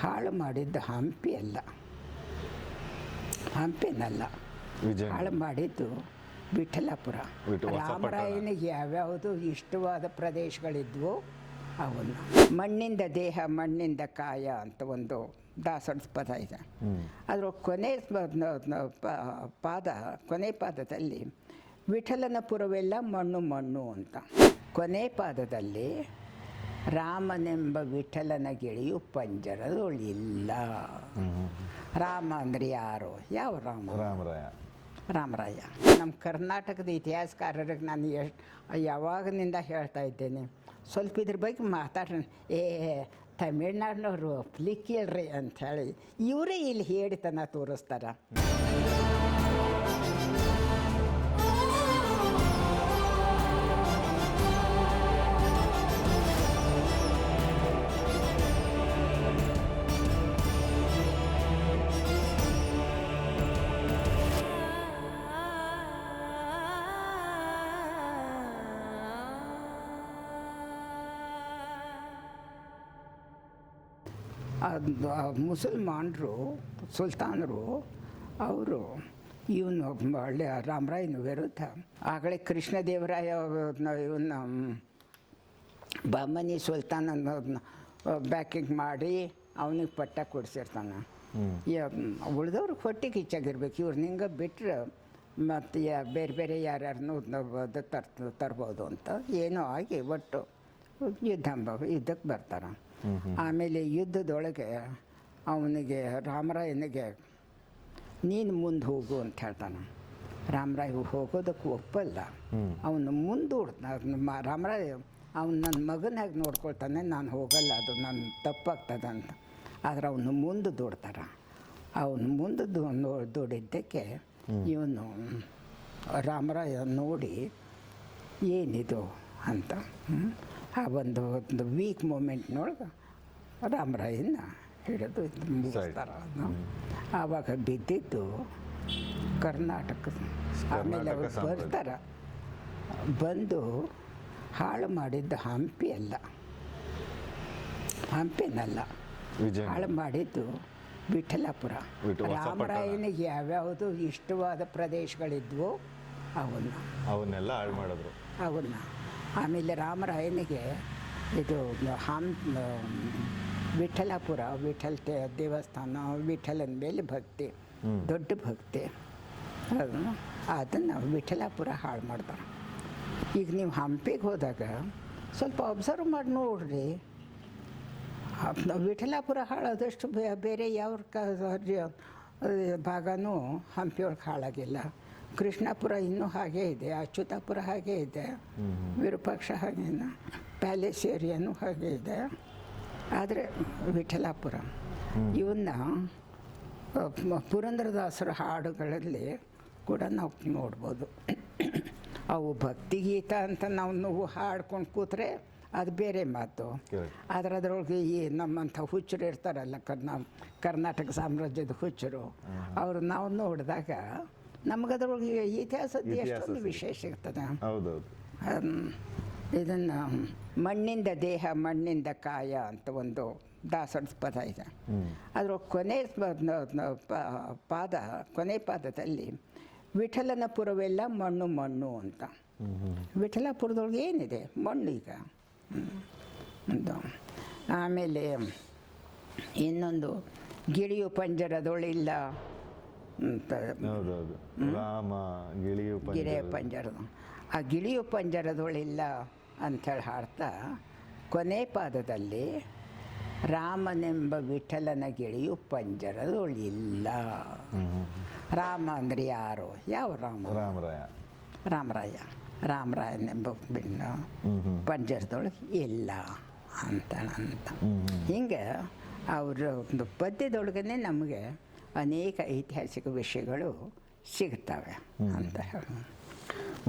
ಹಾಳು ಮಾಡಿದ್ದು ಹಂಪಿ ಅಲ್ಲ. ಹಂಪಿನಲ್ಲ. ಹಾಳು ಮಾಡಿದ್ದು ವಿಠಲಾಪುರ. ರಾಮರಾಯನಿಗೆ ಯಾವ್ಯಾವುದು ಇಷ್ಟವಾದ ಪ್ರದೇಶಗಳಿದ್ವು ಅವನ್ನ. ಮಣ್ಣಿಂದ ದೇಹ ಮಣ್ಣಿಂದ ಕಾಯ ಅಂತ ಒಂದು ದಾಸರ ಪದ ಇದೆ. ಅದರ ಕೊನೆ ಪಾದ ಕೊನೆ ಪಾದದಲ್ಲಿ ವಿಠಲನಪುರವೆಲ್ಲ ಮಣ್ಣು ಮಣ್ಣು ಅಂತ. ಕೊನೆ ಪಾದದಲ್ಲಿ ರಾಮನೆಂಬ ವಿಠಲನ ಗಿಳಿಯು ಪಂಜರದೊಳಿಲ್ಲ ರಾಮ ಅಂದ್ರೆ ಯಾರು? ಯಾವ ರಾಮ? ರಾಮರಾಯ. ರಾಮರಾಯ. ನಮ್ಮ ಕರ್ನಾಟಕದ ಇತಿಹಾಸಕಾರರಿಗೆ ನಾನು ಎಷ್ಟು ಯಾವಾಗಿನಿಂದ ಹೇಳ್ತಾ ಇದ್ದೇನೆ ಸ್ವಲ್ಪ ಇದ್ರ ಬಗ್ಗೆ ಮಾತಾಡ್ರಿ. ಏ ತಮಿಳ್ನಾಡಿನವರು ಪ್ಲಿಕ್ಕಿಲ್ರಿ ಅಂಥೇಳಿ. ಇವರೇ ಇಲ್ಲಿ ಹೇಳಿತನ ತೋರಿಸ್ತಾರ. ಮುಸಲ್ಮಾನರು ಸುಲ್ತಾನರು ಅವರು ಇವನು ಒಳ್ಳೆ ರಾಮರಾಯನ ವಿರುದ್ಧ. ಆಗಲೇ ಕೃಷ್ಣದೇವರಾಯ ಇವನ್ನ ಬಾಮನಿ ಸುಲ್ತಾನ್ ಅನ್ನೋದನ್ನ ಬ್ಯಾಕಿಂಗ್ ಮಾಡಿ ಅವನಿಗೆ ಪಟ್ಟ ಕೊಡಿಸಿರ್ತಾನೆ. ಉಳಿದವ್ರಿಗೆ ಹೊಟ್ಟೆ ಕಿಚ್ಚಾಗಿರ್ಬೇಕು ಇವ್ರು ನಿಂಗೆ ಬಿಟ್ಟರೆ ಮತ್ತು ಯಾ ಬೇರೆ ಬೇರೆ ಯಾರ್ಯಾರನ್ನೂ ಅದು ತರ್ತ ತರ್ಬೋದು ಅಂತ. ಏನೋ ಆಗಿ ಒಟ್ಟು ಯುದ್ಧ ಯುದ್ಧಕ್ಕೆ ಬರ್ತಾರೆ. ಆಮೇಲೆ ಯುದ್ಧದೊಳಗೆ ಅವನಿಗೆ ರಾಮರಾಯನಿಗೆ, ನೀನು ಮುಂದೆ ಹೋಗು ಅಂತ ಹೇಳ್ತಾನೆ. ರಾಮರಾಯ ಹೋಗೋದಕ್ಕೆ ಒಪ್ಪಲ್ಲ. ಅವನು ಮುಂದೂಡ್ತಾನೆ ರಾಮರಾಯ ಅವನು ನನ್ನ ಮಗನಾಗಿ ನೋಡ್ಕೊಳ್ತಾನೆ, ನಾನು ಹೋಗಲ್ಲ, ಅದು ನನ್ನ ತಪ್ಪಾಗ್ತದೆ ಅಂತ. ಆದರೆ ಅವನು ಮುಂದೆ ದೂಡ್ತಾರ. ಅವನು ಮುಂದೆ ನೋ ದೂಡಿದ್ದಕ್ಕೆ ಇವನು ರಾಮರಾಯ ನೋಡಿ, ಏನಿದು? ಅಂತ. ಆ ಒಂದು ಒಂದು ವೀಕ್ ಮೂಮೆಂಟ್ನೊಳಗೆ ರಾಮರಾಯನ್ನ ಹಿಡಿದು ಮುಗಿಸ್ತಾರ. ಆವಾಗ ಬಿದ್ದಿದ್ದು ಕರ್ನಾಟಕ ಆಮೇಲೆ ಅವ್ರು. ಬರ್ತಾರ. ಬಂದು ಹಾಳು ಮಾಡಿದ್ದು ಹಂಪಿ ಅಲ್ಲ. ಹಂಪಿನಲ್ಲ. ಹಾಳು ಮಾಡಿದ್ದು ವಿಠಲಾಪುರ. ರಾಮರಾಯನಿಗೆ ಯಾವ್ಯಾವುದು ಇಷ್ಟವಾದ ಪ್ರದೇಶಗಳಿದ್ವು ಅವನ್ನ. ಅವನ್ನೆಲ್ಲ ಹಾಳು ಮಾಡಿದ್ರು. ಅವನ್ನ. ಆಮೇಲೆ ರಾಮರಾಯನಿಗೆ ಇದು ಹಾಮ್ ವಿಠಲಪುರ ವಿಠಲ್ ದೇವಸ್ಥಾನ ವಿಠಲನ ಮೇಲೆ ಭಕ್ತಿ ದೊಡ್ಡ ಭಕ್ತಿ. ಅದನ್ನು ವಿಠಲಾಪುರ ಹಾಳು ಮಾಡ್ತಾರೆ. ಈಗ ನೀವು ಹಂಪಿಗೆ ಹೋದಾಗ ಸ್ವಲ್ಪ ಅಬ್ಸರ್ವ್ ಮಾಡಿ ನೋಡ್ರಿ. ವಿಠಲಾಪುರ ಹಾಳಾದಷ್ಟು ಬೇರೆ ಯಾವ ಭಾಗನೂ ಹಂಪಿಯೊಳಗೆ ಹಾಳಾಗಿಲ್ಲ. ಕೃಷ್ಣಾಪುರ ಇನ್ನೂ ಹಾಗೆ ಇದೆ ಅಚ್ಯುತಾಪುರ ಹಾಗೆ ಇದೆ ವಿರೂಪಾಕ್ಷ ಹಾಗೇನ ಪ್ಯಾಲೇಸ್ ಏರಿಯಾನು ಹಾಗೆ ಇದೆ. ಆದರೆ ವಿಠಲಾಪುರ ಇವನ್ನ ಪುರಂದ್ರದಾಸರ ಹಾಡುಗಳಲ್ಲಿ ಕೂಡ ನಾವು ನೋಡ್ಬೋದು. ಅವು ಭಕ್ತಿಗೀತ ಅಂತ ನಾವು ನೋವು ಹಾಡ್ಕೊಂಡು ಕೂತ್ರೆ ಅದು ಬೇರೆ ಮಾತು. ಆದರೆ ಅದರೊಳಗೆ ಈ ನಮ್ಮಂಥ ಹುಚ್ಚರು ಇರ್ತಾರಲ್ಲ ಕರ್ನಾ ಕರ್ನಾಟಕ ಸಾಮ್ರಾಜ್ಯದ ಹುಚ್ಚರು ಅವರು ನಾವು ನೋಡಿದಾಗ ನಮಗದ್ರೊಳಗೆ ಇತಿಹಾಸದ ಇತಿಹಾಸ ಎಷ್ಟೊಂದು ವಿಶೇಷ ಇರ್ತದೆ. ಸಿಗ್ತದೆ ಹೌದೌದು ಇದನ್ನು ಮಣ್ಣಿಂದ ದೇಹ ಮಣ್ಣಿಂದ ಕಾಯ ಅಂತ ಒಂದು ದಾಸರ ಪದ ಇದೆ. ಅದರ ಕೊನೆ ಪಾದ ಕೊನೆ ಪಾದದಲ್ಲಿ ವಿಠಲನಪುರವೆಲ್ಲ ಮಣ್ಣು ಮಣ್ಣು ಅಂತ. ವಿಠಲಪುರದೊಳಗೆ ಏನಿದೆ? ಮಣ್ಣು ಈಗ. ಒಂದು ಆಮೇಲೆ ಇನ್ನೊಂದು ಗಿಳಿಯು ಪಂಜರದೊಳಿಲ್ಲ. ಹೌದೌದು. ರಾಮ ಗಿಳಿಯು ಪಂಜರ- ಗಿರೆಯ ಪಂಜರದ. ಆ ಗಿಳಿಯು ಪಂಜರದೊಳಿಲ್ಲ ಅಂಥೇಳಿ ಹಾಡ್ತಾ ಕೊನೆ ಪಾದದಲ್ಲಿ ರಾಮನೆಂಬ ವಿಠಲನ ಗಿಳಿಯು ಪಂಜರದೊಳಿಲ್ಲ. ರಾಮ ಅಂದರೆ ಯಾರು? ಯಾವ ರಾಮ? ರಾಮರಾಯ. ರಾಮರಾಯ. ರಾಮರಾಯನೆಂಬ ಬಿಣ್ಣ ಪಂಜರದೊಳಗೆ ಇಲ್ಲ ಅಂತ ಅಂತ. ಹಿಂಗೆ ಅವರ ಒಂದು ಪದ್ಯದೊಳಗನೆ ನಮಗೆ ಅನೇಕ ಐತಿಹಾಸಿಕ ವಿಷಯಗಳು ಸಿಗ್ತವೆ ಅಂತ ಹೇಳಿ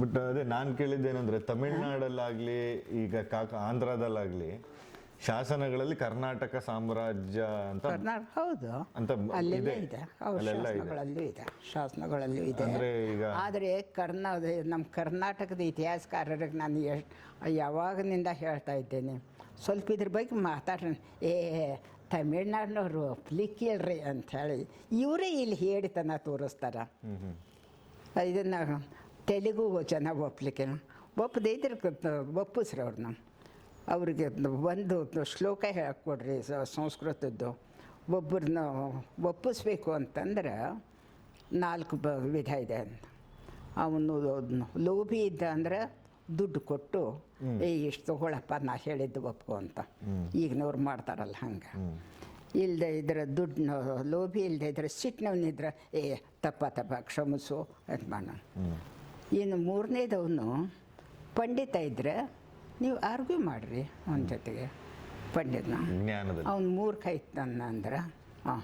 ಬಟ್ ಅದೇ ನಾನು ಕೇಳಿದ್ದೇನೆಂದ್ರೆ ತಮಿಳ್ನಾಡಲ್ಲಾಗಲಿ ಈಗ ಕಾಕ ಆಂಧ್ರದಲ್ಲಾಗಲಿ ಶಾಸನಗಳಲ್ಲಿ ಕರ್ನಾಟಕ ಸಾಮ್ರಾಜ್ಯ ಅಂತ ಹೌದು. ಅಂತ ಅಲ್ಲೆಲ್ಲ ಇದೆ. ಶಾಸನಗಳಲ್ಲೂ ಇದೆ. ಶಾಸನಗಳಲ್ಲೂ ಇದೆ. ಅಂದ್ರೆ ಈಗ ಆದರೆ ಕರ್ನಾ ನಮ್ಮ ಕರ್ನಾಟಕದ ಇತಿಹಾಸಕಾರರಿಗೆ ನಾನು ಎಷ್ಟು ಯಾವಾಗಿನಿಂದ ಹೇಳ್ತಾ ಇದ್ದೇನೆ ಸ್ವಲ್ಪ ಇದ್ರ ಬಗ್ಗೆ ಮಾತಾಡ್ರಿ. ಏ ತಮಿಳ್ನಾಡಿನವ್ರು ಅಂತ ಅಂಥೇಳಿ, ಇವರೇ ಇಲ್ಲಿ ಹೇಳಿತನ ತೋರಿಸ್ತಾರೆ. ಇದನ್ನು ತೆಲುಗು ಜನ ಒಪ್ಲಿಕ್ಕೆ ಒಪ್ಪದೆ ಇದ್ರೆ ಒಪ್ಪಿಸ್ರಿ ಅವ್ರನ್ನ ಅವ್ರಿಗೆ ಒಂದು ಶ್ಲೋಕ ಹೇಳ್ಕೊಡ್ರಿ ಸಂಸ್ಕೃತದ್ದು. ಒಬ್ಬರನ್ನ ಒಪ್ಪಿಸ್ಬೇಕು ಅಂತಂದ್ರೆ ನಾಲ್ಕು ಬ, ವಿಧ ಇದೆ ಅವನು ಲೋಭಿ ಇದ್ದ ಅಂದ್ರೆ ದುಡ್ಡು ಕೊಟ್ಟು ಏ ಇಷ್ಟು ತಗೊಳಪ್ಪ ನಾ ಹೇಳಿದ್ದು ಒಪ್ಕೊ ಅಂತ. ಈಗಿನವ್ರು ಮಾಡ್ತಾರಲ್ಲ ಹಂಗೆ. ಇಲ್ಲದೆ ಇದ್ರೆ ದುಡ್ಡು ಲೋಭಿ ಇಲ್ಲದೆ ಇದ್ರೆ ಸಿಟ್ಟಿನವನಿದ್ರೆ ಏ ತಪ್ಪ ತಪ್ಪ ಕ್ಷಮಿಸು ಅಂತ ಮಾಡೋಣ ಇನ್ನು ಮೂರನೇದವನು ಪಂಡಿತ ಇದ್ದರೆ ನೀವು ಆರ್ಗ್ಯೂ ಮಾಡಿರಿ ಅವನ ಜೊತೆಗೆ ಪಂಡಿತನ. ಅವ್ನು ಮೂರ್ಖ ತನ್ನ ಅಂದ್ರೆ ಹಾಂ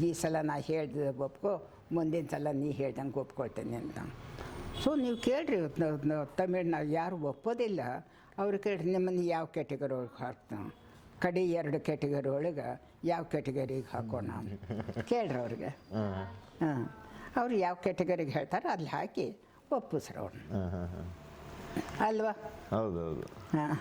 ಈ ಸಲ ನಾ ಹೇಳ್ದೆ ಒಪ್ಕೊ ಮುಂದಿನ ಸಲ ನೀ ಹೇಳ್ದಂಗೆ ಒಪ್ಕೊಳ್ತೇನೆ ಅಂತ. ಸೊ ನೀವು ಕೇಳಿರಿ ತಮಿಳ್ನಾಡು ಯಾರು ಒಪ್ಪೋದಿಲ್ಲ. ಅವ್ರು ಕೇಳ್ರಿ ನಿಮ್ಮನ್ನು ಯಾವ ಕ್ಯಾಟಗರಿ ಒಳಗೆ ಹಾಕ್ತಾವೆ? ಕಡೆ ಎರಡು ಕ್ಯಾಟಗರಿ ಒಳಗೆ ಯಾವ ಕ್ಯಾಟಗರಿಗೆ ಹಾಕೋಣ ಕೇಳ್ರಿ ಅವ್ರಿಗೆ. ಹಾಂ. ಅವ್ರು ಯಾವ ಕ್ಯಾಟಗರಿಗೆ ಹೇಳ್ತಾರೆ ಅಲ್ಲಿ ಹಾಕಿ ಒಪ್ಪಿಸ್ರಿ ಅವ್ರನ್ನ. ಹಾಂ ಹಾಂ ಹಾಂ. ಅಲ್ವಾ? ಹೌದೌದು. ಹಾಂ.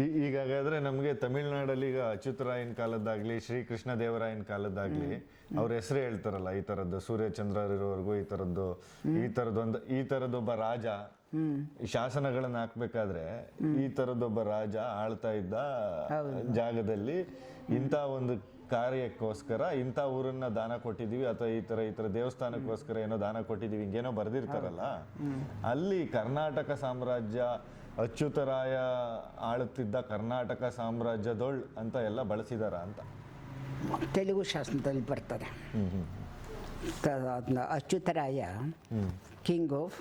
ಈ- ಈಗ ಹಾಗಾದ್ರೆ ನಮಗೆ ತಮಿಳ್ನಾಡಲ್ಲಿ ಈಗ ಅಚ್ಯುತರಾಯನ್ ಕಾಲದ್ದಾಗ್ಲಿ ಶ್ರೀಕೃಷ್ಣ ದೇವರಾಯನ್ ಕಾಲದ್ದಾಗ್ಲಿ ಅವ್ರ ಹೆಸರು ಹೇಳ್ತಾರಲ್ಲ ಈ ತರದ್ದು ಸೂರ್ಯಚಂದ್ರರಿರೋವರೆಗೂ ಈ ತರದ್ದು ಈ ತರದೊಂದು ಈ ತರದೊಬ್ಬ ರಾಜ ಶಾಸನಗಳನ್ನ ಹಾಕ್ಬೇಕಾದ್ರೆ ಈ ತರದೊಬ್ಬ ರಾಜ ಆಳ್ತಾ ಇದ್ದ ಜಾಗದಲ್ಲಿ ಇಂಥ ಒಂದು ಕಾರ್ಯಕ್ಕೋಸ್ಕರ ಇಂಥ ಊರನ್ನ ದಾನ ಕೊಟ್ಟಿದ್ದೀವಿ ಅಥವಾ ಈ ತರ ಈ ತರ ದೇವಸ್ಥಾನಕ್ಕೋಸ್ಕರ ಏನೋ ದಾನ ಕೊಟ್ಟಿದ್ದೀವಿ ಹಿಂಗೇನೋ ಬರ್ದಿರ್ತಾರಲ್ಲ? ಅಲ್ಲಿ ಕರ್ನಾಟಕ ಸಾಮ್ರಾಜ್ಯ ಅಚ್ಯುತರಾಯ ಆಳುತ್ತಿದ್ದ ಕರ್ನಾಟಕ ಸಾಮ್ರಾಜ್ಯದೊಳ್ ಅಂತ ಎಲ್ಲ ಬಳಸಿದಾರ ಅಂತ. ತೆಲುಗು ಶಾಸನದಲ್ಲಿ ಬರ್ತದೆ. Achyutaraya king of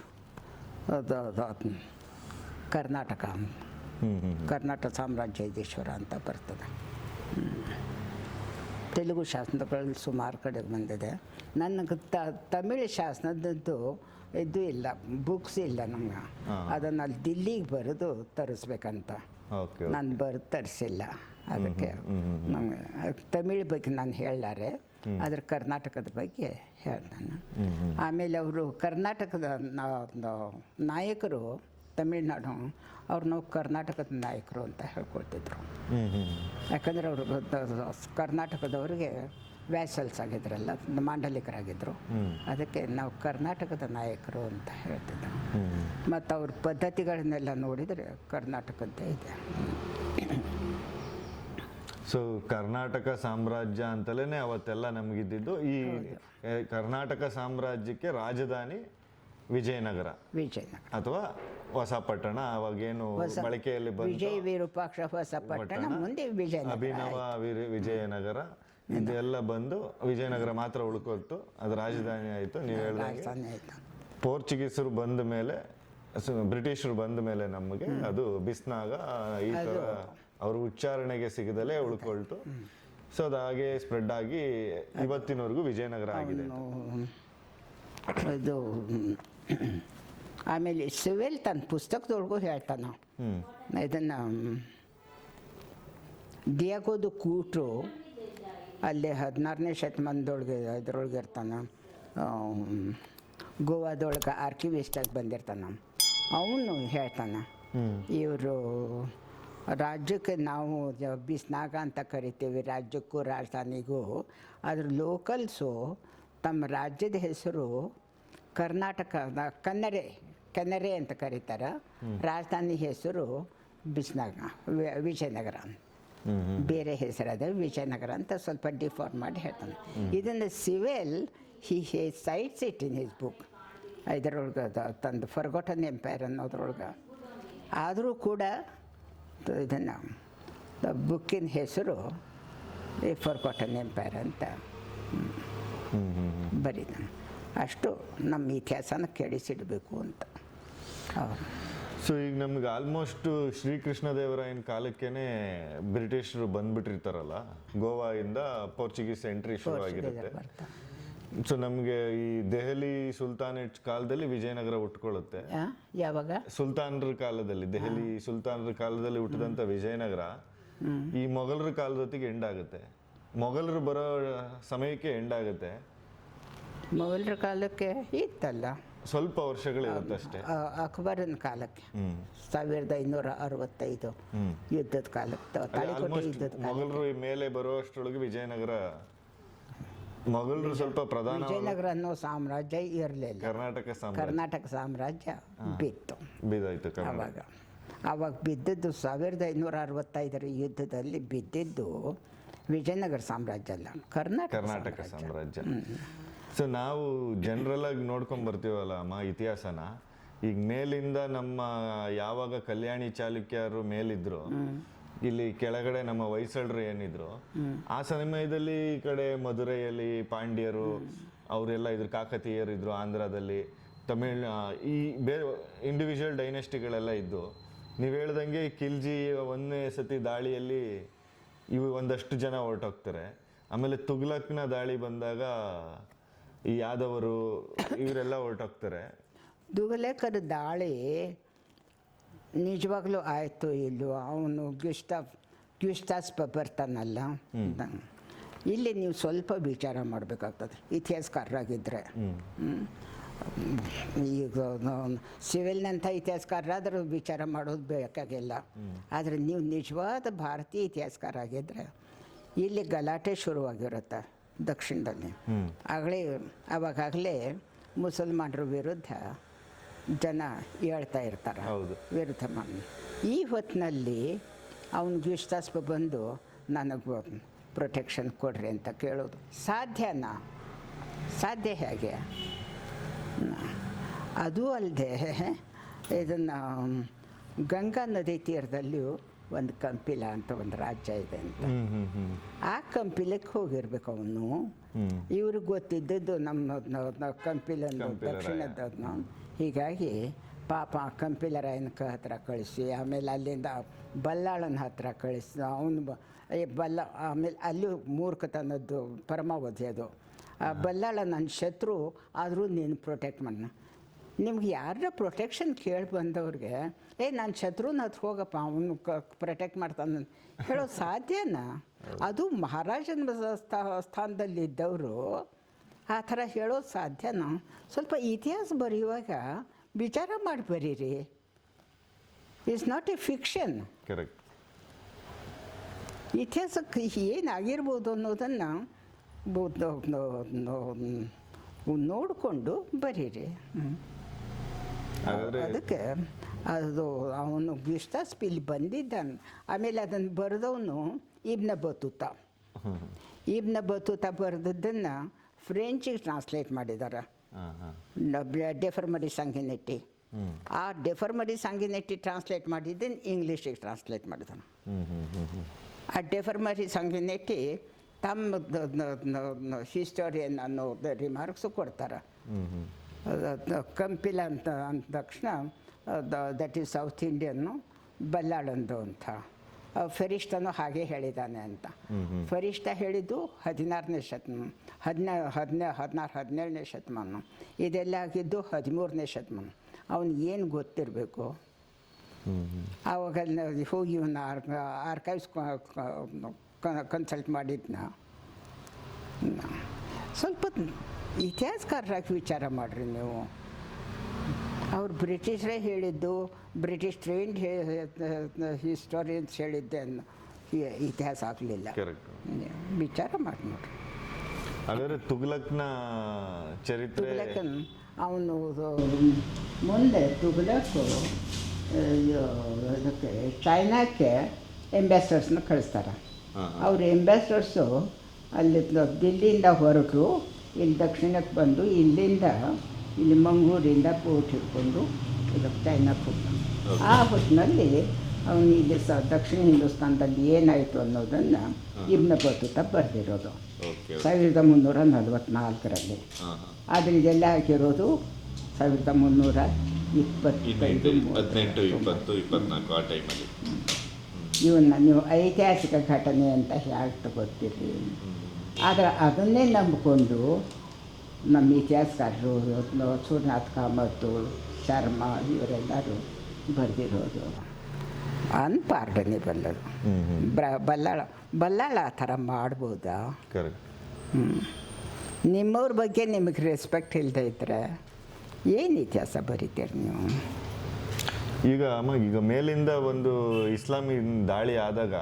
Karnataka. ಸಾಮ್ರಾಜ್ಯ ಕರ್ನಾಟಕ ಸಾಮ್ರಾಜ್ಯಾಧೀಶ್ವರ ಅಂತ ಬರ್ತದೆ. ತೆಲುಗು ಶಾಸನಗಳಲ್ಲಿ ಸುಮಾರು ಕಡೆ ಬಂದಿದೆ. ನನಗೆ ತ ತಮಿಳು ಶಾಸನದ್ದು ಇದು ಇಲ್ಲ ಬುಕ್ಸ್ ಇಲ್ಲ ನಮ್ಗೆ ಅದನ್ನು ಅಲ್ಲಿ ದಿಲ್ಲಿಗೆ ಬರೆದು ತರಿಸ್ಬೇಕಂತ. ನಾನು ಬರೆದು ತರಿಸಿಲ್ಲ ಅದಕ್ಕೆ. ನಮಗೆ ತಮಿಳ್ ಬಗ್ಗೆ ನಾನು ಹೇಳಾರೆ ಅದ್ರ ಕರ್ನಾಟಕದ ಬಗ್ಗೆ ಹೇಳ್ತಾನೆ ಆಮೇಲೆ ಅವರು ಕರ್ನಾಟಕದ ನಾಯಕರು ತಮಿಳ್ನಾಡು. ನಾವು ಕರ್ನಾಟಕದ ನಾಯಕರು ಅಂತ ಹೇಳ್ಕೊಳ್ತಿದ್ರು ಯಾಕಂದರೆ ಅವರು ಕರ್ನಾಟಕದವ್ರಿಗೆ ವ್ಯಾಸಲ್ಸ್ ಆಗಿದ್ರಲ್ಲ ಮಾಂಡಲಿಕರಾಗಿದ್ದರು ಅದಕ್ಕೆ ನಾವು ಕರ್ನಾಟಕದ ನಾಯಕರು ಅಂತ ಹೇಳ್ತಿದ್ರು. ಮತ್ತು ಅವ್ರ ಪದ್ಧತಿಗಳನ್ನೆಲ್ಲ ನೋಡಿದರೆ ಕರ್ನಾಟಕದ್ದೇ ಇದೆ. ಸೊ ಕರ್ನಾಟಕ ಸಾಮ್ರಾಜ್ಯ ಅಂತಲೇ ಅವತ್ತೆಲ್ಲ ನಮಗಿದ್ದಿದ್ದು. ಈ ಕರ್ನಾಟಕ ಸಾಮ್ರಾಜ್ಯಕ್ಕೆ ರಾಜಧಾನಿ ವಿಜಯನಗರ. ವಿಜಯನಗರ. ಅಥವಾ ಹೊಸಪಟ್ಟಣ ಅವಾಗೇನು ಬಳಕೆಯಲ್ಲಿ ವಿಜಯ ವಿರೂಪಾಕ್ಷ ಹೊಸ ಪಟ್ಟಣ ಮುಂದೆ ವಿಜಯ ಅಭಿನವ ವಿಜಯನಗರ ಇದೆಲ್ಲ ಬಂದು ವಿಜಯನಗರ ಮಾತ್ರ ಉಳ್ಕೊತ್ತು ಅದು ರಾಜಧಾನಿ ಆಯಿತು ನೀವು ಹೇಳಿದ ಪೋರ್ಚುಗೀಸರು ಬಂದ ಮೇಲೆ ಬ್ರಿಟಿಷರು ಬಂದ ಮೇಲೆ ನಮಗೆ ಅದು ಬಿಸ್ನಾಗ ಈ ಥರ ಅವ್ರ ಉಚ್ಚಾರಣೆಗೆ ಸಿಗದಲೇ ಉಳ್ಕೊಳ್ತು. ಸೊ ಅದ ಹಾಗೆ ಸ್ಪ್ರೆಡ್ ಆಗಿ ಇವತ್ತಿನವರೆಗೂ ವಿಜಯನಗರ ಆಗಿದೆ ಇದು ಆಮೇಲೆ ಸಿವೆಲ್ ತನ್ನ ಪುಸ್ತಕದೊಳಗೂ ಹೇಳ್ತಾನೆ. ಇದನ್ನು ದಿಯಾಗೋದು ಕೂಟ್ರು ಅಲ್ಲಿ ಹದಿನಾರನೇ ಶತಮಾನದೊಳಗೆ ಇದ್ರೊಳಗೆ ಇರ್ತಾನೆ ಗೋವಾದೊಳಗೆ ಆರ್ಕಿವಿಸ್ಟಾಗಿ ಬಂದಿರ್ತಾನೆ. ಅವನು ಹೇಳ್ತಾನೆ ಇವರು ರಾಜ್ಯಕ್ಕೆ ನಾವು ಬಿಸ್ನಾಗ ಅಂತ ಕರಿತೀವಿ ರಾಜ್ಯಕ್ಕೂ ರಾಜಧಾನಿಗೂ. ಅದ್ರ ಲೋಕಲ್ಸು ತಮ್ಮ ರಾಜ್ಯದ ಹೆಸರು ಕರ್ನಾಟಕ ಕನ್ನರೆ ಕನ್ನರೆ ಅಂತ ಕರೀತಾರೆ. ರಾಜಧಾನಿ ಹೆಸರು ಬಿಸ್ನಾಗ ವಿಜಯನಗರ. ಬೇರೆ ಹೆಸರಾದ ವಿಜಯನಗರ ಅಂತ ಸ್ವಲ್ಪ ಡಿಫಾರ್ಮ್ ಮಾಡಿ ಹೇಳ್ತಾನೆ. ಇದನ್ನು Sewell he has cites it in his book ಇದರೊಳಗೆ ತಂದು ಫರ್ಗೋಟನ್ ಎಂಪೈರ್ ಅನ್ನೋದ್ರೊಳಗೆ. ಆದರೂ ಕೂಡ ಇದನ್ನು ಬುಕ್ಕಿನ ಹೆಸರು ಈ ಫರ್ಗೋಟನ್ ಎಂಪೈರ್ ಅಂತ ಬರೀತಾನೆ. ಅಷ್ಟು ನಮ್ಮ ಇತಿಹಾಸನ ಕೆಡಿಸಿಡಬೇಕು ಅಂತ. ಸೊ ಈಗ ನಮ್ಗೆ ಆಲ್ಮೋಸ್ಟ್ ಶ್ರೀಕೃಷ್ಣ ದೇವರಾಯನ ಕಾಲಕ್ಕೇನೆ ಬ್ರಿಟಿಷರು ಬಂದ್ಬಿಟ್ಟಿರ್ತಾರಲ್ಲ ಗೋವಾದಿಂದ ಪೋರ್ಚುಗೀಸ್ ಎಂಟ್ರಿ ಶುರು ಆಗಿರುತ್ತೆ. ಸೊ ನಮಗೆ ಈ ದೆಹಲಿ ಸುಲ್ತಾನೇಟ್ ಕಾಲದಲ್ಲಿ ವಿಜಯನಗರ ಉಟ್ಕೊಳ್ಳುತ್ತೆ? ಯಾವಾಗ? ಸುಲ್ತಾನರ ಕಾಲದಲ್ಲಿ ದೆಹಲಿ ಸುಲ್ತಾನರ ಕಾಲದಲ್ಲಿ ಹುಟ್ಟಿದಂಥ ವಿಜಯನಗರ ಈ ಮೊಘಲರ ಕಾಲದೊತ್ತಿಗೆ ಎಂಡ್ ಆಗುತ್ತೆ. ಮೊಘಲರು ಬರೋ ಸಮಯಕ್ಕೆ ಎಂಡ್ ಆಗುತ್ತೆ. ಮೊಘಲರ ಕಾಲಕ್ಕೆ ಇತ್ತಲ್ಲ. ಸ್ವಲ್ಪ ವರ್ಷಗಳಿರುತ್ತೆ ಅಷ್ಟೇ ಅಕ್ಬರನ ಕಾಲಕ್ಕೆ. ಸಾವಿರದ ಐನೂರ ಅರವತ್ತೈದು ಯುದ್ಧದ ಕಾಲಕ್ಕೆ ತಾಳಿಕೋಟೆ ಆಲ್ಮೋಸ್ಟ್ ಯುದ್ಧದ ಕಾಲ ಮೊಘಲರು ಮೇಲೆ ಬರುವಷ್ಟರೊಳಗೆ ವಿಜಯನಗರ ಮೊಘಲರು ಸ್ವಲ್ಪ ಪ್ರಧಾನ ವಿಜಯನಗರ ಅನ್ನೋ ಸಾಮ್ರಾಜ್ಯ ಇರಲಿಲ್ಲ. ಕರ್ನಾಟಕ ಸಾಮ್ರಾಜ್ಯ. ಕರ್ನಾಟಕ ಸಾಮ್ರಾಜ್ಯ ಬಿತ್ತು. ಬಿದ್ದಾಯ್ತು ಕರ್ನಾಟಕ. ಆವಾಗ ಆವಾಗ ಬಿದ್ದದ್ದು ಸಾವಿರದ ಐನೂರ ಅರವತ್ತೈದರ ಯುದ್ಧದಲ್ಲಿ ಬಿದ್ದಿದ್ದು ವಿಜಯನಗರ ಸಾಮ್ರಾಜ್ಯ ಅಲ್ಲ ಕರ್ನಾಟಕ ಕರ್ನಾಟಕ ಸಾಮ್ರಾಜ್ಯ. ಸೊ ನಾವು ಜನರಲ್ ಆಗಿ ನೋಡ್ಕೊಂಡ್ ಬರ್ತೀವಲ್ಲ ಅಮ್ಮ ಇತಿಹಾಸನ ಈಗ ಮೇಲಿಂದ ನಮ್ಮ ಯಾವಾಗ ಕಲ್ಯಾಣಿ ಚಾಲುಕ್ಯರು ಮೇಲಿದ್ರು ಇಲ್ಲಿ ಕೆಳಗಡೆ ನಮ್ಮ ಹೊಯ್ಸಳರು ಏನಿದ್ರು ಆ ಸಮಯದಲ್ಲಿ ಈ ಕಡೆ ಮಧುರೈಯಲ್ಲಿ ಪಾಂಡ್ಯರು ಅವರೆಲ್ಲ ಇದ್ರು ಕಾಕತೀಯರು ಇದ್ರು ಆಂಧ್ರದಲ್ಲಿ ತಮಿಳ್ ಈ ಬೇರೆ ಇಂಡಿವಿಜುವಲ್ ಡೈನೆಸ್ಟಿಗಳೆಲ್ಲ ಇದ್ದು ನೀವು ಹೇಳ್ದಂಗೆ ಕಿಲ್ಜಿ ಒಂದನೇ ಸತಿ ದಾಳಿಯಲ್ಲಿ ಇವು ಒಂದಷ್ಟು ಜನ ಹೊರಟೋಗ್ತಾರೆ. ಆಮೇಲೆ ತುಗ್ಲಕ್ನ ದಾಳಿ ಬಂದಾಗ ಈ ಯಾದವರು ಇವರೆಲ್ಲ ಹೊರಟೋಗ್ತಾರೆ. ದುಗಲೇಕರ ದಾಳಿ ನಿಜವಾಗ್ಲೂ ಆಯಿತು ಇಲ್ಲೋ ಅವನು ಗ್ಯುಸ್ಟಾಫ್ ಗ್ಯುಸ್ಟಾಸ್ ಬರ್ತಾನಲ್ಲ? ಇಲ್ಲಿ ನೀವು ಸ್ವಲ್ಪ ವಿಚಾರ ಮಾಡಬೇಕಾಗ್ತದೆ. ಇತಿಹಾಸಕಾರರಾಗಿದ್ದರೆ. ಈಗ ಸಿವಿಲ್ನಂಥ ಇತಿಹಾಸಕಾರರಾದರೂ ವಿಚಾರ ಮಾಡೋದು ಬೇಕಾಗಿಲ್ಲ. ಆದರೆ ನೀವು ನಿಜವಾದ ಭಾರತೀಯ ಇತಿಹಾಸಕಾರ ಆಗಿದ್ದರೆ ಇಲ್ಲಿ ಗಲಾಟೆ ಶುರುವಾಗಿರುತ್ತೆ. ದಕ್ಷಿಣದಲ್ಲಿ. ಆಗಲೇ ಅವಾಗಲೇ ಮುಸಲ್ಮಾನರ ವಿರುದ್ಧ ಜನ ಹೇಳ್ತಾ ಇರ್ತಾರೆ. ಹೌದು. ವಿರುದ್ಧ ಮಾಡಿ. ಈ ಹೊತ್ತಿನಲ್ಲಿ ಅವನು ವಿಶ್ವಾಸ ಬಂದು ನನಗೆ ಪ್ರೊಟೆಕ್ಷನ್ ಕೊಡ್ರಿ ಅಂತ ಕೇಳೋದು. ಸಾಧ್ಯನಾ? ಸಾಧ್ಯ ಹೇಗೆ? ಅದೂ ಅಲ್ಲದೆ ಇದನ್ನು ಗಂಗಾ ನದಿ ತೀರದಲ್ಲಿಯೂ ಒಂದು ಕಂಪಿಲ ಅಂತ ಒಂದು ರಾಜ್ಯ ಇದೆ ಅಂತ. ಆ ಕಂಪಿಲಕ್ಕೆ ಹೋಗಿರ್ಬೇಕು ಅವನು. ಇವ್ರಿಗೆ ಗೊತ್ತಿದ್ದದ್ದು ನಮ್ಮ ಕಂಪಿಲ. ದಕ್ಷಿಣದವ್ನು ಹೀಗಾಗಿ ಪಾಪ ಕಂಪಿಲರಾಯನ ಹತ್ರ ಕಳಿಸಿ ಆಮೇಲೆ ಅಲ್ಲಿಂದ ಬಲ್ಲಾಳನ ಹತ್ರ ಕಳಿಸಿ ಅವನು ಬಲ್ಲ ಆಮೇಲೆ ಅಲ್ಲಿ ಮೂರ್ಖತನದ್ದು ಪರಮಾವಧಿ ಅದು. ಆ ಬಲ್ಲಾಳ ನನ್ನ ಶತ್ರು ಆದರೂ ನೀನು ಪ್ರೊಟೆಕ್ಟ್ ಮಾಡ ನಿಮ್ಗೆ ಯಾರ ಪ್ರೊಟೆಕ್ಷನ್ ಕೇಳಿ ಬಂದವ್ರಿಗೆ ಏ ನಾನು ಶತ್ರುನ ಹತ್ರ ಹೋಗಪ್ಪ ಅವನು ಪ್ರೊಟೆಕ್ಟ್ ಮಾಡ್ತಾನೆ. ಹೇಳೋ ಸಾಧ್ಯನಾ? ಅದು ಮಹಾರಾಜನ ಸ್ಥಾ- ಸ್ಥಾನದಲ್ಲಿ ಇದ್ದವರು ಆ ಥರ ಹೇಳೋದು ಸಾಧ್ಯನಾ? ಸ್ವಲ್ಪ ಇತಿಹಾಸ ಬರೆಯುವಾಗ ವಿಚಾರ ಮಾಡಿ ಬರೀರಿ. It's not a fiction correct ಇತಿಹಾಸಕ್ಕೆ ಏನಾಗಿರ್ಬೋದು ಅನ್ನೋದನ್ನು ನೋಡಿಕೊಂಡು ಬರೀರಿ. ಹಾಗಾದ್ರೆ ಅದಕ್ಕೆ ಅದು ಅವನು ವಿಶ್ವಾಸ್ ಇಲ್ಲಿ ಬಂದಿದ್ದಾನೆ. ಆಮೇಲೆ ಅದನ್ನು ಬರೆದವನು ಇಬ್ನ ಬತೂತ. ಇಬ್ನ ಬತೂತ ಬರೆದದ್ದನ್ನು ಫ್ರೆಂಚಿಗೆ ಟ್ರಾನ್ಸ್ಲೇಟ್ ಮಾಡಿದ್ದಾರೆ. ಡೆಫರ್ಮರಿ ಸಂಗಿನೆಟ್ಟಿ ಆ ಡೆಫರ್ಮರಿ ಸಂಗಿನೆಟ್ಟಿ ಟ್ರಾನ್ಸ್ಲೇಟ್ ಮಾಡಿದ್ದನ್ನು ಇಂಗ್ಲೀಷಿಗೆ ಟ್ರಾನ್ಸ್ಲೇಟ್ ಮಾಡಿದಾನೆ ಆ ಡೆಫರ್ಮರಿ ಸಂಗಿನೆಟ್ಟಿ ತಮ್ಮ ಹಿಸ್ಟೋರಿಯನ್ ಅನ್ನೋ ರಿಮಾರ್ಕ್ಸು ಕೊಡ್ತಾರೆ. ಕಂಪಿಲ ಅಂತ ಅಂದ ತಕ್ಷಣ ದಟ್ ಈಸ್ ಸೌತ್ ಇಂಡಿಯನ್ನು ಬಲ್ಲಾಳಂದು ಅಂತ. ಫರಿಷ್ಠನು ಹಾಗೆ ಹೇಳಿದ್ದಾನೆ ಅಂತ. ಫರಿಷ್ಠ ಹೇಳಿದ್ದು ಹದಿನಾರನೇ ಶತಮಾನ ಹದಿನ ಹದಿನ ಹದಿನಾರು ಹದಿನೇಳನೇ ಶತಮಾನ. ಇದೆಲ್ಲ ಆಗಿದ್ದು ಹದಿಮೂರನೇ ಶತಮಾನ. ಅವನು ಏನು ಗೊತ್ತಿರಬೇಕು? ಆವಾಗ ಹೋಗಿ ಇವನ್ನ ಆರ್ಕೈವ್ಸ್ ಕನ್ಸಲ್ಟ್ ಮಾಡಿದ್ನ. ಸ್ವಲ್ಪ ಇತಿಹಾಸಕಾರರಾಗಿ ವಿಚಾರ ಮಾಡಿರಿ ನೀವು. ಅವ್ರು ಬ್ರಿಟಿಷರೇ ಹೇಳಿದ್ದು ಬ್ರಿಟಿಷ್ ಟ್ರೈನ್ಡ್ ಹಿಸ್ಟೋರಿಯನ್ಸ್ ಹೇಳಿದ್ದೆ ಅನ್ನೋ. ಇತಿಹಾಸ ಆಗಲಿಲ್ಲ. ವಿಚಾರ ಮಾಡಿ ನೋಡ್ರಿ. ಹಾಗಾದ್ರೆ ತುಗ್ಲಕ್ನ ಚರಿತ್ರೆ ತುಗ್ಲಕ್ನ ಅವನು ಮುಂದೆ ತುಗ್ಲಕ್ ಅದಕ್ಕೆ ಚೈನಾಕ್ಕೆ ಎಂಬಾಸಡರ್ಸ್ನ ಕಳಿಸ್ತಾರೆ. ಅವ್ರ ಎಂಬಾಸಡರ್ಸು ಅಲ್ಲಿ ದಿಲ್ಲಿಯಿಂದ ಹೊರಟು ಇಲ್ಲಿ ದಕ್ಷಿಣಕ್ಕೆ ಬಂದು ಇಲ್ಲಿಂದ ಇಲ್ಲಿ ಮಂಗಳೂರಿಂದ ಪೋರ್ಟ್ ಹಿಡ್ಕೊಂಡು ಇದು ಚೈನಾಕ್ಕೆ ಹೋಗ್ತಾನೆ. ಆ ಹೊತ್ತಿನಲ್ಲಿ ಅವನು ಇಲ್ಲಿ ಸ ದಕ್ಷಿಣ ಹಿಂದೂಸ್ತಾನದಲ್ಲಿ ಏನಾಯಿತು ಅನ್ನೋದನ್ನು ಇಬ್ನ ಬರ್ತುತ್ತ ಬರೆದಿರೋದು. ಸಾವಿರದ ಮುನ್ನೂರ ಹಾ ಆದರೆ ಇದೆಲ್ಲ ಹಾಕಿರೋದು ಸಾವಿರದ ಮುನ್ನೂರ ಇಪ್ಪತ್ತೈದು ಹದಿನೆಂಟು ಇಪ್ಪತ್ತು ಇಪ್ಪತ್ನಾಲ್ಕು ಆ ಟೈಮಲ್ಲಿ ಇವನ್ನ ನೀವು ಐತಿಹಾಸಿಕ ಘಟನೆ ಅಂತ ಹೇಗೆ ತಗೋತೀರಿ ಆದರೆ ಅದನ್ನೇ ನಂಬಿಕೊಂಡು ನಮ್ಮ ಇತಿಹಾಸಕಾರರು ಸೂರ್ಯನಾಥ್ ಕಾಮತ್ತು ಶರ್ಮ ಇವರೆಲ್ಲರೂ ಬರೆದಿರೋದು. ಅನ್ಪಾರ್ಡನೇಬಲ್ ಅದು ಬಲ್ಲಳು ಬ್ರ ಬಲ್ಲಾಳ ಬಲ್ಲಾಳ ಆ ಥರ ಮಾಡ್ಬೋದಾ? ಹ್ಞೂ. ನಿಮ್ಮವ್ರ ಬಗ್ಗೆ ನಿಮಗೆ ರೆಸ್ಪೆಕ್ಟ್ ಇಲ್ಲದೆ ಇದ್ದರೆ ಏನು ಇತಿಹಾಸ ಬರೀತೀರಿ ನೀವು? ಈಗ ಅಮ್ಮ ಈಗ ಮೇಲಿಂದ ಒಂದು ಇಸ್ಲಾಮಿ ದಾಳಿ ಆದಾಗ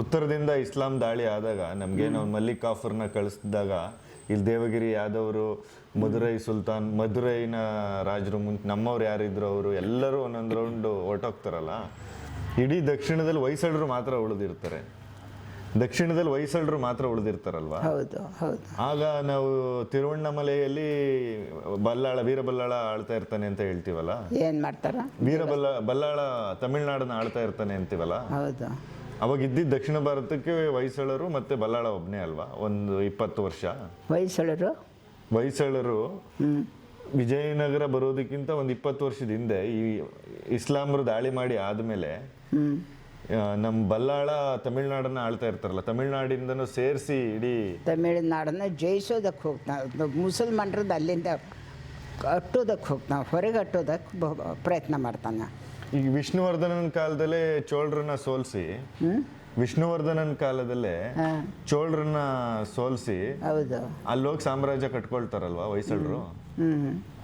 ಉತ್ತರದಿಂದ ಇಸ್ಲಾಂ ದಾಳಿ ಆದಾಗ ನಮ್ಗೇನೋ ಮಲ್ಲಿಕ್ ಕಾಫರ್ನ ಕಳಿಸಿದಾಗ ಇಲ್ಲಿ ದೇವಗಿರಿ ಯಾದವರು ಮಧುರೈ ಸುಲ್ತಾನ್ ಮಧುರೈನ ರಾಜರು ಮುಂಚೆ ನಮ್ಮವ್ರು ಯಾರಿದ್ರು ಅವರು ಎಲ್ಲರೂ ಒಂದೊಂದು ರೌಂಡ್ ಹೊರಟೋಗ್ತಾರಲ್ಲ ಇಡೀ ದಕ್ಷಿಣದಲ್ಲಿ ಹೊಯ್ಸಳರು ಮಾತ್ರ ಉಳಿದಿರ್ತಾರೆ. ದಕ್ಷಿಣದಲ್ಲಿ ಹೊಯ್ಸಳರು ಮಾತ್ರ ಉಳಿದಿರ್ತಾರಲ್ವಾ? ಹೌದು ಹೌದು. ಆಗ ನಾವು ತಿರುವಣ್ಣಮಲೆಯಲ್ಲಿ ಬಲ್ಲಾಳ ವೀರಬಲ್ಲಾಳ ಆಳ್ತಾ ಇರ್ತಾನೆ ಅಂತ ಹೇಳ್ತೀವಲ್ಲ? ಏನು ಮಾಡ್ತಾರ? ವೀರಬಲ್ಲ ಬಲ್ಲಾಳ ತಮಿಳ್ನಾಡನ್ನ ಆಳ್ತಾ ಇರ್ತಾನೆ ಅಂತೀವಲ್ಲ? ಹೌದು. ಅವಾಗ ಇದ್ದಿದ್ದ ದಕ್ಷಿಣ ಭಾರತಕ್ಕೆ ಹೊಯ್ಸಳರು ಮತ್ತೆ ಬಲ್ಲಾಳ ಒಬ್ಬನೇ ಅಲ್ವಾ? ಒಂದು ಇಪ್ಪತ್ತು ವರ್ಷ. ಹೊಯ್ಸಳರು? ಹೊಯ್ಸಳರು ಹ್ಞೂ ವಿಜಯನಗರ ಬರೋದಕ್ಕಿಂತ ಒಂದು ಇಪ್ಪತ್ತು ವರ್ಷದ ಹಿಂದೆ ಈ ಇಸ್ಲಾಮರು ದಾಳಿ ಮಾಡಿ ಆದಮೇಲೆ ನಮ್ಮ ಬಲ್ಲಾಳ ತಮಿಳ್ನಾಡನ್ನ ಆಳ್ತಾ ಇರ್ತಾರಲ್ಲ ತಮಿಳ್ನಾಡಿಂದನೂ ಸೇರಿಸಿ ಇಡೀ ತಮಿಳುನಾಡನ್ನ ಜಯಿಸೋದಕ್ಕೆ ಹೋಗ್ತಾ ಮುಸಲ್ಮಾನ್ರದ್ದು ಅಲ್ಲಿಂದ ಅಟ್ಟೋದಕ್ಕೆ ಹೋಗ್ತಾನೆ ಹೊರಗೆ ಅಟ್ಟೋದಕ್ಕೆ ಪ್ರಯತ್ನ ಮಾಡ್ತಾನೆ. ಈಗ ವಿಷ್ಣುವರ್ಧನನ ಕಾಲದಲ್ಲೇ ಚೋಳರನ್ನ ಸೋಲಿಸಿ ವಿಷ್ಣುವರ್ಧನನ ಕಾಲದಲ್ಲೇ ಚೋಳರನ್ನ ಸೋಲಿಸಿ ಹೌದು. ಅಲ್ಲೋಗಿ ಸಾಮ್ರಾಜ್ಯ ಕಟ್ಕೊಳ್ತಾರಲ್ವಾ ಹೊಯ್ಸಳರು?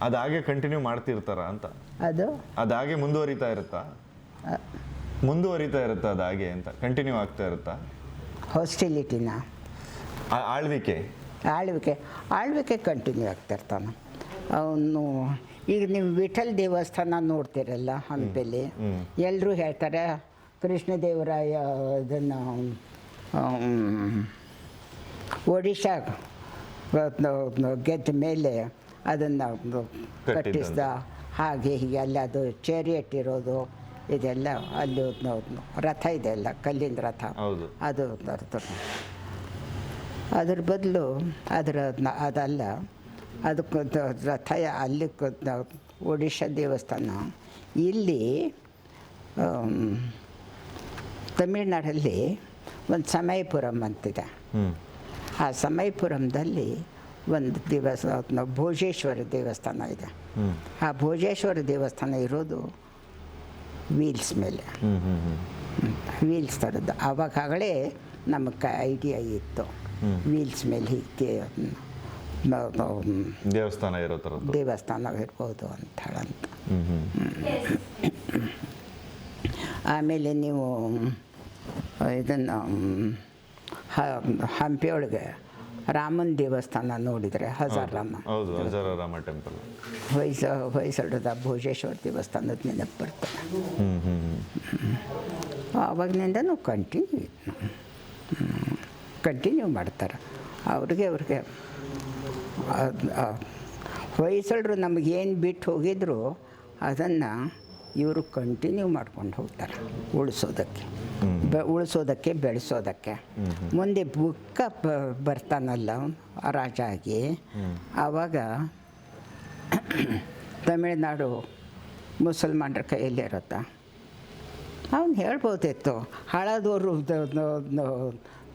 ಅದಾಗೆ ಕಂಟಿನ್ಯೂ ಮಾಡ್ತಿರ್ತಾರ ಅಂತ. ಅದು? ಅದಾಗೆ ಮುಂದುವರಿತಾ ಇರುತ್ತಾ? ಮುಂದುವರಿತಾ ಇರುತ್ತಾ ಅದಾಗೆ ಅಂತ? ಕಂಟಿನ್ಯೂ ಆಗ್ತಾ ಇರುತ್ತಾ? ಹಾಸ್ಟಿಲಿಟಿನ ಆ- ಆಳ್ವಿಕೆ. ಆಳ್ವಿಕೆ. ಆಳ್ವಿಕೆ ಕಂಟಿನ್ಯೂ ಆಗ್ತಾ ಇರ್ತಾನೆ. ಅವನು ಈಗ ನೀವು ವಿಠಲ್ ದೇವಸ್ಥಾನ ನೋಡ್ತೀರಲ್ಲ ಹಂಪಿಲಿ ಎಲ್ಲರೂ ಹೇಳ್ತಾರೆ ಕೃಷ್ಣದೇವರಾಯ ಇದನ್ನು ಒಡಿಶಾ ಗೆದ್ದ ಮೇಲೆ ಅದನ್ನು ಕಟ್ಟಿಸ್ದ ಹಾಗೆ ಹೀಗೆ ಅಲ್ಲಿ ಅದು ಚೇರಿಯಟ್ ಇರೋದು. ಇದೆಲ್ಲ ಅಲ್ಲಿ ಒಂದು ರಥ ಇದೆ ಅಲ್ಲ ಕಲ್ಲಿನ ರಥ. ಹೌದು. ಅದು ಅದ್ರ ಬದಲು ಅದರ ಅದಲ್ಲ ಅದಕ್ಕೆ ರಥ ಅಲ್ಲಿ ಒಡಿಶಾ ದೇವಸ್ಥಾನ. ಇಲ್ಲಿ ತಮಿಳ್ನಾಡಲ್ಲಿ ಒಂದು ಸಮಯಪುರಂ ಅಂತಿದೆ. ಆ ಸಮಯಪುರಂದಲ್ಲಿ ಒಂದು ದಿವಸ ಭೋಜೇಶ್ವರ ದೇವಸ್ಥಾನ ಇದೆ. ಆ ಭೋಜೇಶ್ವರ ದೇವಸ್ಥಾನ ಇರೋದು ವೀಲ್ಸ್ ಮೇಲೆ. ವೀಲ್ಸ್ ಥರದ್ದು ಆವಾಗಲೇ ನಮಗೆ ಐಡಿಯಾ ಇತ್ತು. ವೀಲ್ಸ್ ಮೇಲೆ ಹೀಗೆ ದೇವಸ್ಥಾನ ಇರೋ ದೇವಸ್ಥಾನ ಇರ್ಬೋದು ಅಂತ ಹೇಳಂತ. ಆಮೇಲೆ ನೀವು ಇದನ್ನು ಹಂಪಿಯೊಳಗೆ ರಾಮನ ದೇವಸ್ಥಾನ ನೋಡಿದರೆ ಹಜಾರ್ ರಾಮ. ಹೌದು ಟೆಂಪಲ್ ಹೊಯ್ಸ ಹೊಯ್ಸಳದ ಭೋಜೇಶ್ವರ ದೇವಸ್ಥಾನದ ನೆನಪು ಬರ್ತಾರೆ ಆವಾಗಿನಿಂದನೂ ಕಂಟಿನ್ಯೂ ಕಂಟಿನ್ಯೂ ಮಾಡ್ತಾರೆ. ಅವ್ರಿಗೆ ಅವ್ರಿಗೆ ಹೊಯ್ಸಳರು ನಮಗೇನು ಬಿಟ್ಟು ಹೋಗಿದ್ರು ಅದನ್ನು ಇವರು ಕಂಟಿನ್ಯೂ ಮಾಡ್ಕೊಂಡು ಹೋಗ್ತಾರೆ ಉಳಿಸೋದಕ್ಕೆ. ಬೆ ಉಳಿಸೋದಕ್ಕೆ ಬೆಳೆಸೋದಕ್ಕೆ. ಮುಂದೆ ಬುಕ್ಕ ಬರ್ತಾನಲ್ಲ ರಾಜ ಆಗಿ ಆವಾಗ ತಮಿಳುನಾಡು ಮುಸಲ್ಮಾನರ ಕೈಯಲ್ಲಿ ಇರುತ್ತಾ? ಅವನು ಹೇಳ್ಬೋದಿತ್ತು. ಹಳದವರು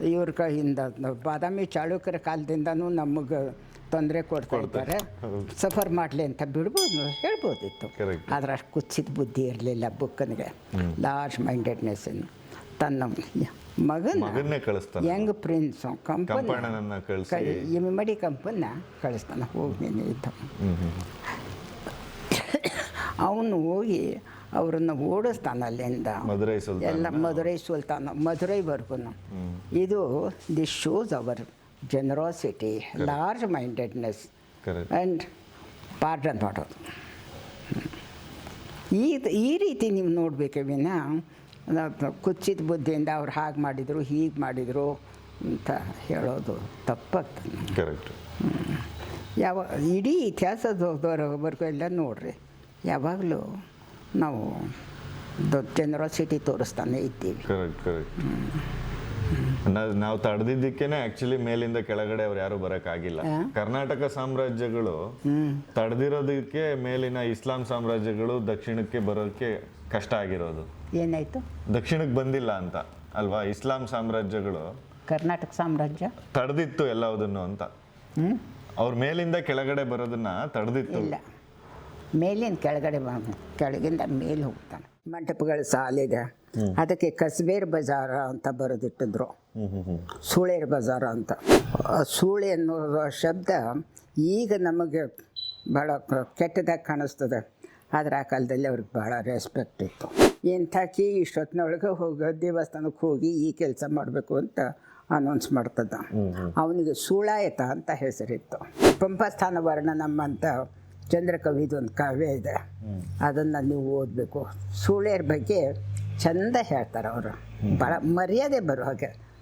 ಇವ್ರ ಕೈಯಿಂದ ಬಾದಾಮಿ ಚಾಳುಕ್ಯರ ಕಾಲದಿಂದನೂ ನಮಗೆ ತೊಂದರೆ ಕೊಡ್ತಾ ಇದ್ದಾರೆ. ಸಫರ್ ಮಾಡಲಿ ಅಂತ ಬಿಡ್ಬೋದು ಹೇಳ್ಬೋದಿತ್ತು. ಆದ್ರೆ ಅಷ್ಟು ಕುಚ್ಚಿದ ಬುದ್ಧಿ ಇರಲಿಲ್ಲ ಬುಕ್ಕನಿಗೆ. ಲಾರ್ಜ್ ಮೈಂಡೆಡ್ನೆಸ್ ತನ್ನ ಮಗನ ಕಳಿಸ್ತಾನೆ. ಯಂಗ್ ಪ್ರಿನ್ಸ್ ಕಂಪನಿ ಮಡಿ ಕಂಪನ್ನ ಕಳಿಸ್ತಾನೆ. ಹೋಗಿ ಇದ್ದ ಅವನು ಹೋಗಿ ಅವರನ್ನು ಓಡಿಸ್ತಾನ ಅಲ್ಲಿಂದ ಎಲ್ಲ ಮಧುರೈ ಸುಲ್ತಾನ ಮಧುರೈವರೆಗೂ ಇದು this shows our. Generosity large mindedness Correct. And pardon ಮಾಡೋದು ಈ ಈ ರೀತಿ ನೀವು ನೋಡಬೇಕೆ ವಿನ ಕುಚ್ಚಿದ ಬುದ್ಧಿಯಿಂದ ಅವ್ರು ಹಾಗೆ ಮಾಡಿದರು ಹೀಗೆ ಮಾಡಿದರು ಅಂತ ಹೇಳೋದು ತಪ್ಪಾಗ್ತದೆ ಕರೆಕ್ಟ್ ಯಾವ ಇಡೀ ಇತಿಹಾಸದವರೆಗೂ ಎಲ್ಲ ನೋಡ್ರಿ ಯಾವಾಗಲೂ ನಾವು ಜನರಾಸಿಟಿ ತೋರಿಸ್ತಾನೆ ಇದ್ದೀವಿ. ಕರೆಕ್ಟ್ ಕರೆಕ್ಟ್ ನಾವು ತಡೆದಿದ್ದಕ್ಕೇನೆ ಆಕ್ಚುಲಿ ಮೇಲಿಂದ ಕೆಳಗಡೆ ಅವ್ರು ಯಾರು ಬರಕ್ಕಾಗಿಲ್ಲ. ಕರ್ನಾಟಕ ಸಾಮ್ರಾಜ್ಯಗಳು ತಡೆದಿರೋದಕ್ಕೆ ಮೇಲಿನ ಇಸ್ಲಾಂ ಸಾಮ್ರಾಜ್ಯಗಳು ದಕ್ಷಿಣಕ್ಕೆ ಬರೋಕ್ಕೆ ಕಷ್ಟ ಆಗಿರೋದು. ಏನಾಯ್ತು? ದಕ್ಷಿಣಕ್ಕೆ ಬಂದಿಲ್ಲ ಅಂತ. ಅಲ್ವಾ? ಇಸ್ಲಾಂ ಸಾಮ್ರಾಜ್ಯಗಳು ಕರ್ನಾಟಕ ಸಾಮ್ರಾಜ್ಯ? ತಡೆದಿತ್ತು ಎಲ್ಲವುದನ್ನು ಅಂತ. ಅವ್ರ ಮೇಲಿಂದ ಕೆಳಗಡೆ ಬರೋದನ್ನ ತಡೆದಿತ್ತು. ಇಲ್ಲ. ಮೇಲಿನ ಕೆಳಗಡೆ ಕೆಳಗಿಂದ ಮೇಲೆ ಹೋಗ್ತಾನೆ. ಮಂಟಪಗಳ ಸಾಲಿದೆ. ಅದಕ್ಕೆ ಕಸ್ಬೇರ್ ಬಜಾರ ಅಂತ ಬರೆದಿಟ್ಟಿದ್ರು. ಸೂಳೆರ್ ಬಜಾರ ಅಂತ. ಸೂಳೆ ಅನ್ನೋ ಶಬ್ದ ಈಗ ನಮಗೆ ಭಾಳ ಕೆಟ್ಟದಾಗಿ ಕಾಣಿಸ್ತದೆ. ಆದರೆ ಆ ಕಾಲದಲ್ಲಿ ಅವ್ರಿಗೆ ಭಾಳ ರೆಸ್ಪೆಕ್ಟ್ ಇತ್ತು. ಎಂಥಾಕಿ ಇಷ್ಟೊತ್ತಿನೊಳಗೆ ಹೋಗಿ ದೇವಸ್ಥಾನಕ್ಕೆ ಹೋಗಿ ಈ ಕೆಲಸ ಮಾಡಬೇಕು ಅಂತ ಅನೌನ್ಸ್ ಮಾಡ್ತದ. ಅವನಿಗೆ ಸೂಳಾಯತ ಅಂತ ಹೆಸರಿತ್ತು. ಪಂಪಸ್ಥಾನ ವರ್ಣ ಅಂತ ಚಂದ್ರಕವಿದೊಂದು ಕಾವ್ಯ ಇದೆ. ಅದನ್ನು ನೀವು ಓದಬೇಕು. ಸೂಳೆಯರ ಬಗ್ಗೆ ಚಂದ ಹೇಳ್ತಾರೆ ಅವರು. ಭಾಳ ಮರ್ಯಾದೆ ಬರೋ ಹಾಗೆ.